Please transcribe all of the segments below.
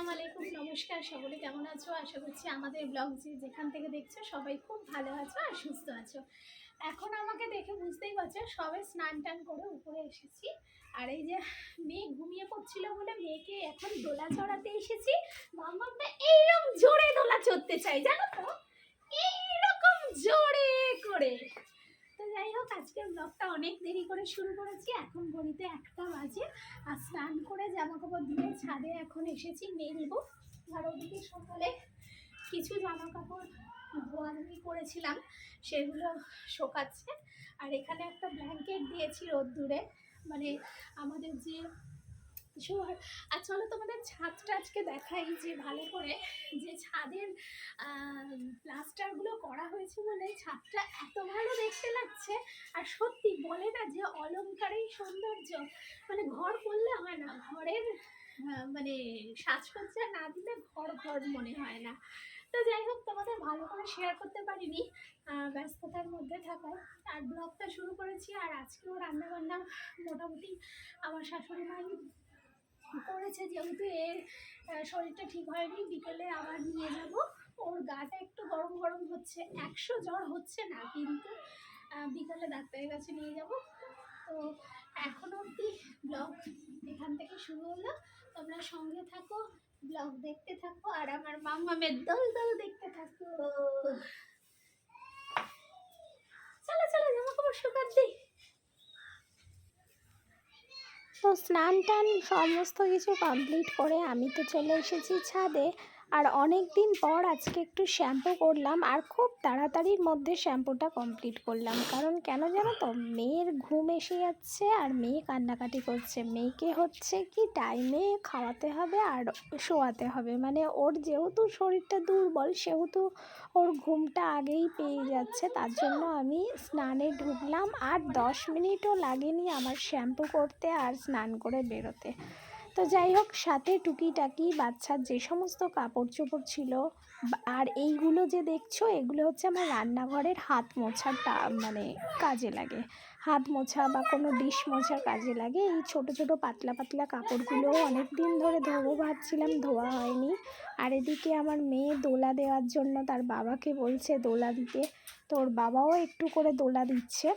আসসালামু আলাইকুম, নমস্কার। সকলে কেমন আছো? আশা করছি আমাদের ব্লগ যে যেখান থেকে দেখছ, সবাই খুব ভালো আছো আর সুস্থ আছো। এখন আমাকে দেখে বুঝতেই পারছ, সবে স্নান টান করে উপরে এসেছি। আর এই যে মেয়ে ঘুমিয়ে পড়ছিল বলে মেয়েকে এখন দোলা চড়াতে এসেছি। মাম্মাটা এইরকম জোরে দোলা চড়তে চাই, জানো তো? এইরকম জোরে করে। যাই হোক আজকের ব্লগটা অনেক দেরি করে শুরু করেছি। এখন ঘড়িতে একটা বাজে। আর স্নান করে জামা কাপড় দিয়ে ছাদে এখন এসেছি মেলবো আর ওদিকে সকালে কিছু জামাকাপড় ধোয়াধুয়ি করেছিলাম, সেগুলো শোকাচ্ছে। আর এখানে একটা ব্ল্যাঙ্কেট দিয়েছি রোদ্দুরে। মানে আমাদের যে শোয়ার আর চলো তোমাদের ছাদটা আজকে দেখাই যে ভালো করে যে ছাদের প্লাস্টারগুলো করা হয়েছে বলে ছাদটা এত ভালো দেখতে লাগছে। আর সত্যি বলে না যে অলংকারেই সৌন্দর্য। মানে ঘর করলে হয় না, ঘরের মানে সাজসজ্জা না দিলে ঘর ঘর মনে হয় না। তো যাই হোক, তোমাদের ভালো করে শেয়ার করতে পারিনি ব্যস্ততার মধ্যে থাকায়। আর ব্লগটা শুরু করেছি, আর আজকেও রান্নাবান্না মোটামুটি আমার শাশুড়ি মাই করেছে যেহেতু এর শরীরটা ঠিক হয়নি, বিকেলে আবার নিয়ে যাব। ওর গাটা একটু গরম গরম হচ্ছে, একশো জ্বর হচ্ছে না, কিন্তু বিকালে ডাক্তারের কাছে নিয়ে যাব। তো এখন অবধি ব্লগ এখান থেকে শুরু হলো। তোমরা সঙ্গে থাকো, ব্লগ দেখতে থাকো, আর আমার মাম্মামের দল দল দেখতে থাকো। চলো চলো, জামা কাপড় দিই তো স্নান টান সমস্ত কিছু কমপ্লিট করে আমি তো চলে এসেছি ছাদে। আর অনেক দিন পর আজকে একটু শ্যাম্পু করলাম আর খুব তাড়াতাড়ির মধ্যে শ্যাম্পুটা কমপ্লিট করলাম। কারণ কেন জানো তো, মেয়ের ঘুম এসে যাচ্ছে আর মেয়ে কান্নাকাটি করছে। মেয়েকে হচ্ছে কি টাইমে খাওয়াতে হবে আর শোয়াতে হবে। মানে ওর যেহেতু শরীরটা দুর্বল, সেহেতু ওর ঘুমটা আগেই পেয়ে যাচ্ছে, তার জন্য আমি স্নানে ঢুকলাম আর দশ মিনিটও লাগেনি আমার শ্যাম্পু করতে আর স্নান করে বেরোতে। তো যাই হোক, সাথে টুকিটাকি বাচ্চার যে সমস্ত কাপড় চোপড় ছিল আর এইগুলো যে দেখছ, এগুলো হচ্ছে আমার রান্নাঘরের হাত মোছার মানে কাজে লাগে। হাত মোছা বা কোনো ডিশ মোছার কাজে লাগে। এই ছোট ছোট পাতলা পাতলা কাপড়গুলো অনেক দিন ধরে ধোবো ভাবছিলাম, ধোয়া হয়নি। আর এদিকে আমার মেয়ে দোলা দেওয়ার জন্য তার বাবাকে বলছে দোলা দিতে। তো ওর বাবাও একটু করে দোলা দিচ্ছে।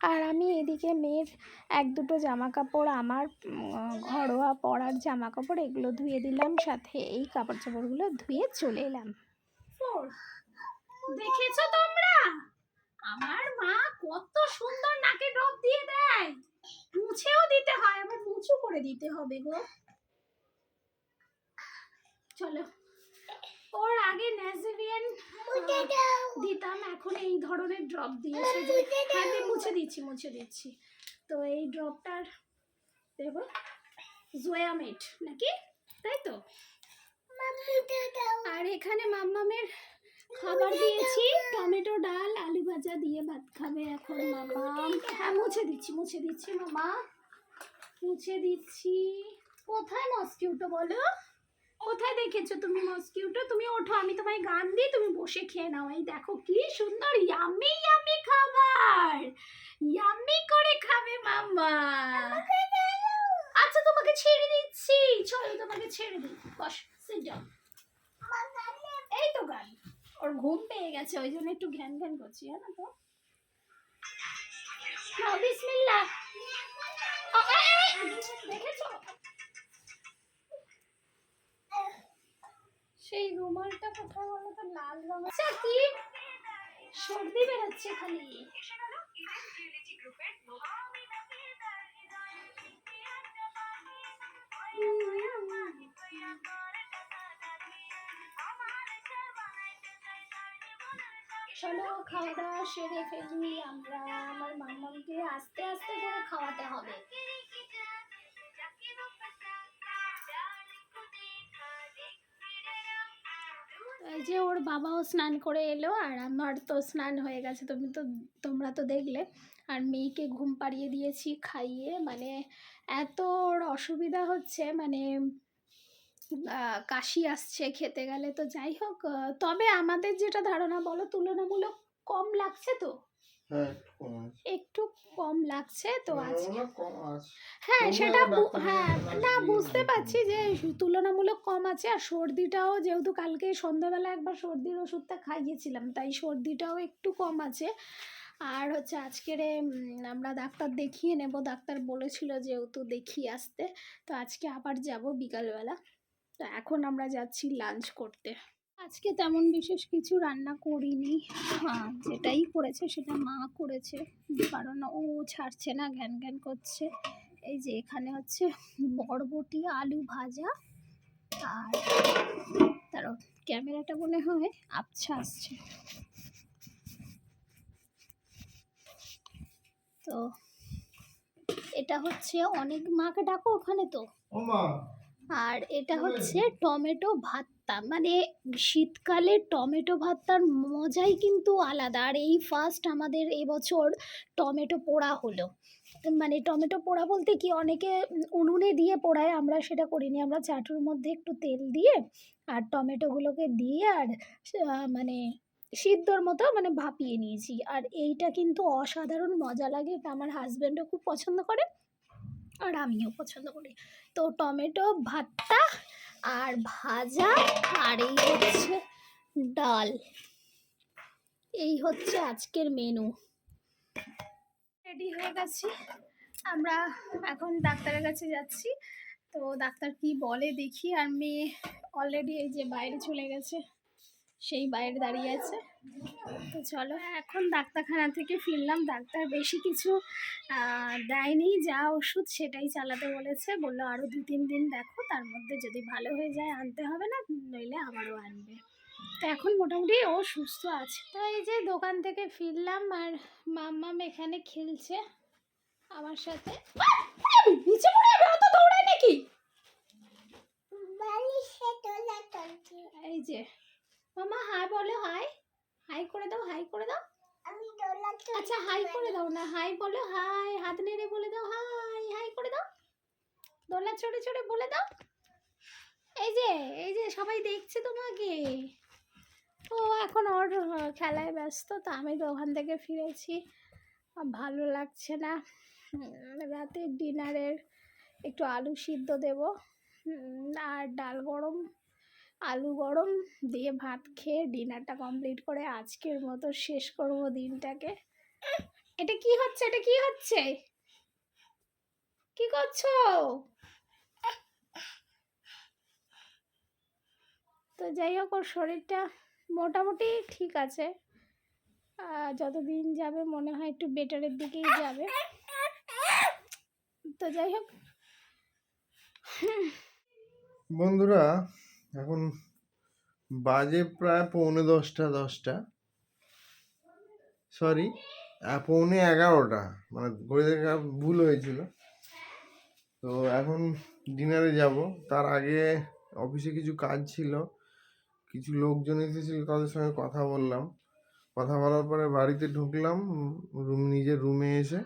আর আমি এদিকে মেয়ের এক দুটো জামা কাপড় আমার ঘরোয়া পরার জামা কাপড় এগুলো ধুয়ে দিলাম, সাথে এই কাপড় চাপড়গুলো ধুয়ে চলে এলাম। দেখেছ তোমরা? আমার মা কত সুন্দর নাকে ড্রপ দিয়ে দেয়। মুছেও দিতে হয়, আবার মুছু করে দিতে হবে গো। চলো। ওর আগে ন্যাজেরিয়ান দিতাম এখন এই ধরনের ড্রপ দিয়েছে হ্যাঁ মুছে দিচ্ছি মুছে দিচ্ছি। তো এই ড্রপটার দেখো জোয়ামেট নাকি? তাই তো? আর এখানে মাম্মামের খাবার দিয়েছি টমেটো ডাল আলু ভাজা দিয়ে ভাত খাবে এখন মামা হ্যাঁ মুছে দিচ্ছি মুছে দিচ্ছি মামা। মুছে দিচ্ছি। কোথায় মস্কিউটো বলো? কোথায় দেখেছ তুমি মস্কিউটো তুমি ওঠো আমি তোমায় গান দিই তুমি বসে খেয়ে নাও। এই দেখো কি সুন্দর ইয়ামি ইয়ামি খাবার। ইয়ামি করে খাবে মাম্মা। আচ্ছা তোমাকে ছেড়ে দিচ্ছি। চলো তোমাকে ছেড়ে দিই। বস। এই তো গান। ওর ঘুম পেয়ে গেছে ওই জন্য একটু ঘ্যান ঘ্যান করছি জানো তো। নাও, বিসমিল্লাহ। দেখেছ? সেই রুমালটা কোথায় বলো তো? লাল রঙ আচ্ছা কি? সর্দি বেরোচ্ছে খালি চলো খাওয়া দাওয়া সেরে ফেলি আমরা। আমার মাম্মামকে আস্তে আস্তে করে খাওয়াতে হবে। এই যে ওর বাবাও স্নান করে এলো আর আমার তো স্নান হয়ে গেছে। তুমি তো, তোমরা তো দেখলে। আর মেয়েকে ঘুম পাড়িয়ে দিয়েছি খাইয়ে। মানে এত ওর অসুবিধা হচ্ছে মানে কাশি আসছে খেতে গেলে। তো যাই হোক তবে আমাদের যেটা ধারণা বলো, তুলনামূলক কম লাগছে তো? একটু কম আছে। একটু কম লাগছে তো আজকে হয় হ্যাঁ সেটা হ্যাঁ না বুঝতে পারছি যে তুলনামূলক কম আছে আর সর্দিটাও যেহেতু কালকে সন্ধ্যাবেলা একবার সর্দির ওষুধটা খাইয়েছিলাম তাই সর্দিটাও একটু কম আছে। আর হচ্ছে আজকের আমরা ডাক্তার দেখিয়ে নেব। ডাক্তার বলেছিল যেহেতু দেখিয়ে আসতে। তো আজকে আবার যাব বিকালবেলা। তো এখন আমরা যাচ্ছি লাঞ্চ করতে। আজকে তেমন বিশেষ কিছু রান্না করিনি। হ্যাঁ যেটাই করেছে সেটা মা করেছে, কারণ ও ছাড়ছে না, ঘ্যান ঘ্যান করছে। এই যে এখানে হচ্ছে বরবটি, আলু ভাজা আর তার ক্যামেরাটা মনে হয় আবছা আসছে। তো এটা হচ্ছে অনেক মাকে ডাকো ওখানে তো। ও মা। আর এটা হচ্ছে টমেটো ভর্তা মানে শীতকালে টমেটো ভর্তার মজাই কিন্তু আলাদা। আর এই ফার্স্ট আমাদের এবছর টমেটো পোড়া হলো। মানে টমেটো পোড়া বলতে কি? অনেকে উনুনে দিয়ে পোড়ায় আমরা সেটা করিনি। আমরা চাটুর মধ্যে একটু তেল দিয়ে আর টমেটোগুলোকে দিয়ে আর মানে সিদ্ধর মতো মানে ভাপিয়ে নিয়েছি। আর এইটা কিন্তু অসাধারণ মজা লাগে। এটা আমার হাজব্যান্ডও খুব পছন্দ করে। আর আমিও পছন্দ করি। তো টমেটো ভর্তা আর ভাজা আর এই হচ্ছে ডাল। এই হচ্ছে আজকের মেনু রেডি হয়ে গেছি। আমরা এখন ডাক্তারের কাছে যাচ্ছি। তো ডাক্তার কি বলে দেখি। আর মেয়ে অলরেডি এই যে বাইরে চলে গেছে। সেই বাইরে দাঁড়িয়ে আছে। তো চলো এখন ডাক্তারখানা থেকে ফিরলাম। ডাক্তার বেশি কিছু দেয়নি। যা ওষুধ সেটাই চালাতে বলেছে। বলল আরও দু তিন দিন দেখো তার মধ্যে যদি ভালো হয়ে যায় আনতে হবে না নইলে আবারও আনবে। তো এখন মোটামুটি ও সুস্থ আছে। তো এই যে দোকান থেকে ফিরলাম আর মাম্মাম এখানে খেলছে আমার সাথে। নিচে পড়ে যাবে অত দৌড়ায় নাকি? এই যে মামা হাই বলো হাই হাই করে দাও হাই করে দাও। আচ্ছা হাই করে দাও না হাই বলো হাই হাত নেড়ে বলে দাও হাই হাই করে দাও। দোলা চড়ে চড়ে বলে দাও। এই যে এই যে সবাই দেখছে তোমাকে। ও এখন ওর খেলায় ব্যস্ত তো আমি তো ওখান থেকে ফিরেছি। ভালো লাগছে না। রাতের ডিনারের একটু আলু সিদ্ধ দেব। আর ডাল গরম। আলু গরম দিয়ে ভাত খেয়ে ডিনারটা কমপ্লিট করে আজকের মতো শেষ করব দিনটাকে। এটা কি হচ্ছে? এটা কি হচ্ছে? কি করছ? তো যাই হোক ওর শরীরটা মোটামুটি ঠিক আছে। আহ, যত দিন যাবে মনে হয় একটু বেটারের দিকেই যাবে। তো যাই হোক। বন্ধুরা এখন বাজে প্রায় পৌনে দশটা দশটা। সরি পৌনে এগারোটা। মানে ঘড়ি দেখা ভুল হয়েছিল। তো এখন ডিনারে যাব। তার আগে অফিসে কিছু কাজ ছিল। কিছু লোকজন এসেছিল, তাদের সঙ্গে কথা বললাম। কথা বলার পরে বাড়িতে ঢুকলাম। রুম নিজের রুমে এসে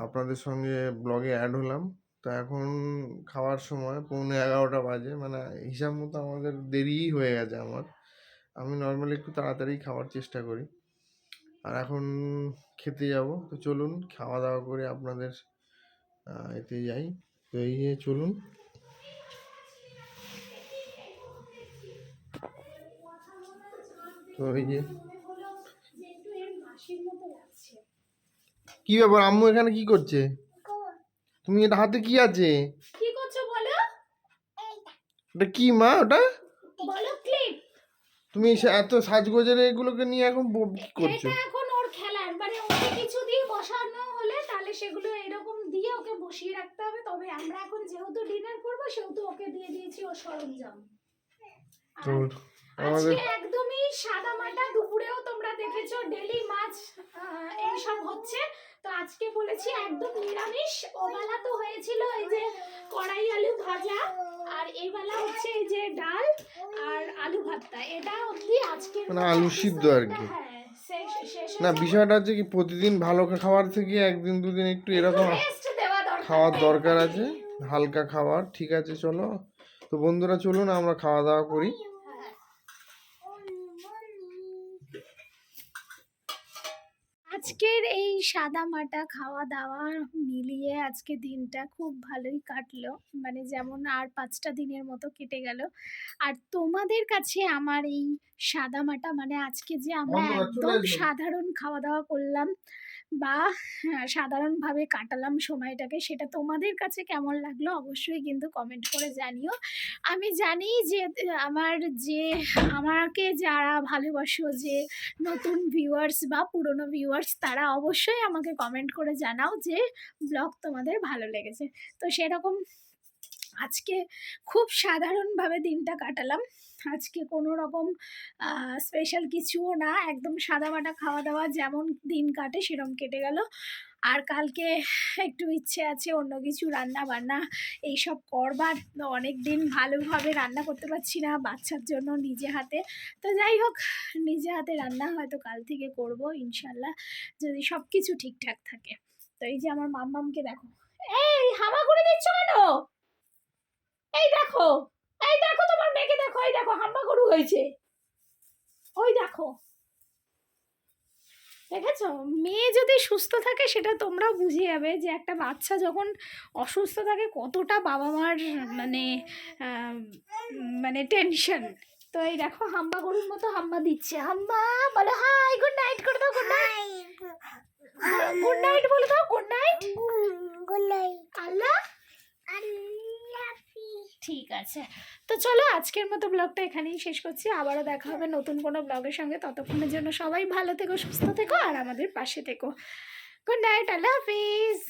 আপনাদের সঙ্গে ব্লগে অ্যাড হলাম। তো এখন খাওয়ার সময় পৌনে এগারোটা বাজে। মানে হিসাব মতো আমাদের দেরিই হয়ে গেছে আমার। আমি নর্মালি একটু তাড়াতাড়ি খাওয়ার চেষ্টা করি। আর এখন খেতে যাব। তো চলুন খাওয়া দাওয়া করে আপনাদের এতে যাই। তো এই যে চলুন। তো এই যে কি ব্যাপার? আম্মু এখানে কি করছে? তুমি এটা হাতে কি আছে? কি করছ বলো? ওটা কি মা ওটা? বলো ক্লিপ তুমি এত সাজগোজের এগুলোকে নিয়ে এখন কি করছ? এটা এখন ওর খেলার মানে ওকে কিছু দিয়ে বসানো হলে তাহলে সেগুলো এরকম দিয়ে ওকে বসিয়ে রাখতে হবে। তবে আমরা এখন যেহেতু ডিনার করব সেহেতু ওকে দিয়ে দিয়েছি ওর সরঞ্জাম। আর আমাদের আজকে একদমই সাদা মাটা দুপুরেও তোমরা দেখেছ ডেলি মাছ আহ, এইসব হচ্ছে। তো আজকে বলেছি একদম নিরামিষ ওবেলা তো হয়েছিল এই যে কড়াই আলু ভাজা আর এইবেলা হচ্ছে এই যে ডাল আর আলু ভর্তা। এটা অবধি আজকে মানে আলু সিদ্ধ আর কি। হ্যাঁ না বিষয়টা হচ্ছে কি প্রতিদিন ভালো খাবার থেকে একদিন দুদিন একটু এরকম খাওয়ার দরকার আছে হালকা খাবার ঠিক আছে চলো। তো বন্ধুরা চলুন আমরা খাওয়া দাওয়া করি। আজকের এই সাদা মাটা খাওয়া দাওয়া মিলিয়ে আজকে দিনটা খুব ভালোই কাটলো। মানে যেমন আর পাঁচটা দিনের মতো কেটে গেল। আর তোমাদের কাছে আমার এই সাদা মাটা মানে আজকে যে আমরা একদম সাধারণ খাওয়া দাওয়া করলাম বা হ্যাঁ, সাধারণভাবে কাটালাম সময়টাকে সেটা তোমাদের কাছে কেমন লাগল অবশ্যই কিন্তু কমেন্ট করে জানিও। আমি জানি যে আমার যে আমাকে যারা ভালোবাসো যে নতুন ভিউয়ার্স বা পুরনো ভিউয়ার্স তারা অবশ্যই আমাকে কমেন্ট করে জানাও যে ব্লগ তোমাদের ভালো লেগেছে। তো সেরকম আজকে খুব সাধারণভাবে দিনটা কাটালাম। আজকে কোনো রকম স্পেশাল কিছুও না। একদম সাদামাটা খাওয়া দাওয়া যেমন দিন কাটে সেরকম কেটে গেল। আর কালকে একটু ইচ্ছে আছে অন্য কিছু রান্না বান্না এইসব করবার। অনেক দিন ভালোভাবে রান্না করতে পারছি না বাচ্চার জন্য নিজে হাতে। তো যাই হোক, নিজে হাতে রান্না হয়তো কাল থেকে করব ইনশাল্লাহ, যদি সব কিছু ঠিকঠাক থাকে। তো এই যে আমার মাম্মামকে দেখো। এই হামা করে দিচ্ছ কেন? এই দেখো তোমার মেয়েকে দেখো এই দেখো হাম্বা গরু হয়েছে। ওই দেখো। দেখেছ? মেয়ে যদি সুস্থ থাকে সেটা তোমরাও বুঝে যাবে যে একটা বাচ্চা যখন অসুস্থ থাকে কতটা বাবা মার মানে মানে টেনশন তো এই দেখো হাম্বা গরুর মতো হাম্বা দিচ্ছে। হাম্বা বলো হাই গুড নাইট করে দাও গুড নাইট গুড নাইট বলে দাও good night good night Allah Allah ঠিক আছে। তো চলো আজকের মতো ব্লগটা এখানেই শেষ করছি। আবারও দেখা হবে নতুন কোনো ব্লগের সঙ্গে। ততক্ষণের জন্য সবাই ভালো থেকো, সুস্থ থেকো, আর আমাদের পাশে থেকো। গুড নাইট আল্লাহ হাফিজ